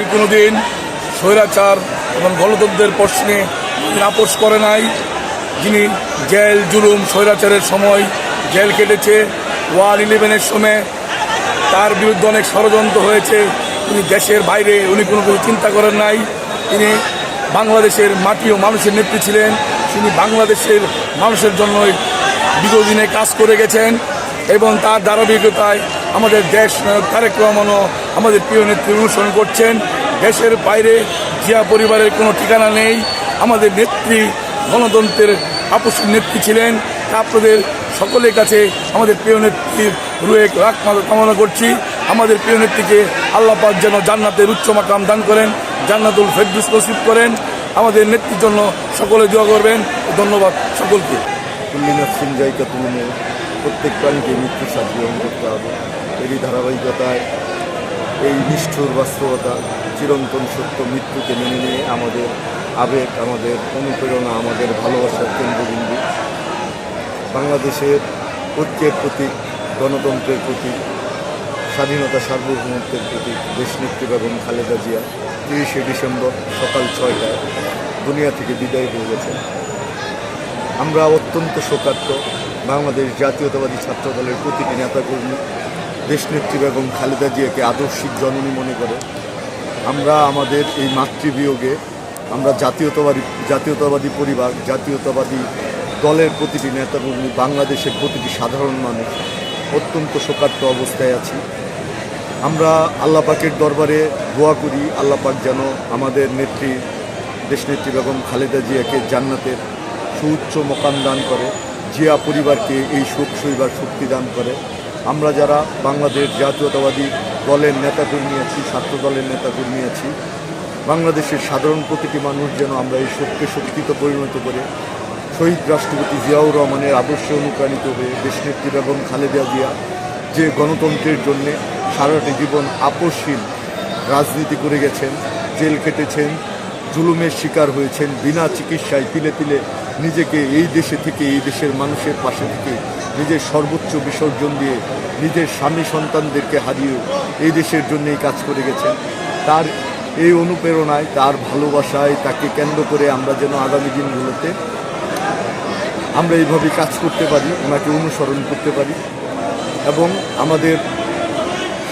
তিনি কোনোদিন স্বৈরাচার এবং গণতন্ত্রের প্রশ্নে আপোষ করে নাই। যিনি জেল, জুলুম, স্বৈরাচারের সময় জেল কেটেছে ওয়ান ইলেভেনের সময় তার বিরুদ্ধে অনেক ষড়যন্ত্র হয়েছে। তিনি দেশের বাইরে, উনি কোনো কিছু চিন্তা করেন নাই। তিনি বাংলাদেশের মাটি ও মানুষের নেত্রী ছিলেন। তিনি বাংলাদেশের মানুষের জন্যই বিগত দিনে কাজ করে গেছেন। এবং তার ধারাবাহিকতায় আমাদের দেশ তারেক রহমানও আমাদের প্রিয় নেত্রী অনুসরণ করছেন। দেশের বাইরে জিয়া পরিবারের কোনো ঠিকানা নেই। আমাদের নেত্রী গণতন্ত্রের আপসী নেত্রী ছিলেন। আপনাদের সকলের কাছে আমাদের প্রিয় নেত্রীর রুয়ে রাখ কামনা করছি। আমাদের প্রিয় নেত্রীকে আল্লাহ পাক যেন জান্নাতের উচ্চ মাকাম দান করেন, জান্নাতুল ফেরদুস নসিব করেন। আমাদের নেত্রীর জন্য সকলে দোয়া করবেন। ধন্যবাদ সকলকে। প্রত্যেক প্রাণীকে মৃত্যুর সাথে গ্রহণ করতে হবে। এরই ধারাবাহিকতায় এই নিষ্ঠুর বাস্তবতা, চিরন্তন সত্য মৃত্যুকে মেনে নিয়ে আমাদের আবেগ, আমাদের অনুপ্রেরণা, আমাদের ভালোবাসার কেন্দ্রবিন্দু। বাংলাদেশের ঐক্যের প্রতীক, গণতন্ত্রের প্রতীক, স্বাধীনতা সার্বভৌমত্বের প্রতীক, দেশনেত্রী বেগম খালেদা জিয়া। তিরিশে ডিসেম্বর সকাল ছয়টায় দুনিয়া থেকে বিদায় হয়ে গেছেন। আমরা অত্যন্ত শোকার্ত বাংলাদেশ জাতীয়তাবাদী ছাত্র দলের প্রতিটি নেতাকর্মী দেশনেত্রী বেগম খালেদা জিয়াকে আদর্শিক জননী মনে করে। আমরা আমাদের এই মাতৃবিয়োগে আমরা জাতীয়তাবাদী জাতীয়তাবাদী পরিবার, জাতীয়তাবাদী দলের প্রতিটি নেতাকর্মী, বাংলাদেশের প্রতিটি সাধারণ মানুষ অত্যন্ত শোকার্ত অবস্থায় আছি। আমরা আল্লাহ পাকের দরবারে দোয়া করি, আল্লাহ পাক যেন আমাদের নেত্রী, দেশনেত্রী বেগম খালেদা জিয়াকে জান্নাতের সুউচ্চ মোকাম দান করে। জিয়া পরিবারকে এই শোক সইবার শক্তি দান করে। আমরা যারা বাংলাদেশ জাতীয়তাবাদী দলের নেতাকর্মী আছি, ছাত্র দলের নেতাকর্মী আছি, বাংলাদেশের সাধারণ প্রতিটি মানুষ যেন আমরা এই শোককে শক্তিতে পরিণত করে শহীদ রাষ্ট্রপতি জিয়াউর রহমানের আদর্শে অনুপ্রাণিত হয়ে দেশনেত্রী বেগম খালেদা জিয়া যে গণতন্ত্রের জন্যে সারাটি জীবন আপসহীন রাজনীতি করে গেছেন, জেল কেটেছেন জুলুমের শিকার হয়েছেন, বিনা চিকিৎসায় তিলে তিলে নিজেকে এই দেশে থেকে, এই দেশের মানুষের পাশে থেকে নিজের সর্বোচ্চ বিসর্জন দিয়ে নিজের স্বামী সন্তানদেরকে হারিয়ে এই দেশের জন্যই কাজ করে গেছেন। তার এই অনুপ্রেরণায়, তার ভালোবাসায় তাকে কেন্দ্র করে আমরা যেন আগামী দিনগুলোতে আমরা এইভাবে কাজ করতে পারি, ওনাকে অনুসরণ করতে পারি এবং আমাদের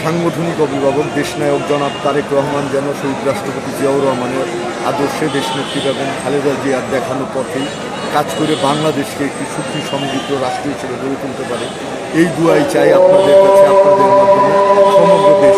সাংগঠনিক অভিভাবক, দেশনায়ক জনাব তারেক রহমান যেন শহীদ রাষ্ট্রপতি জিয়াউর রহমানের আদর্শে দেশ দেশনেত্রী এবং খালেদা জিয়ার দেখানো পথেই কাজ করে বাংলাদেশকে একটি সুখী, সমৃদ্ধ রাষ্ট্র হিসেবে গড়ে তুলতে পারে। এই দুয়াই চাই আপনাদের কাছে, আপনাদের মাধ্যমে সমগ্র দেশবাসীর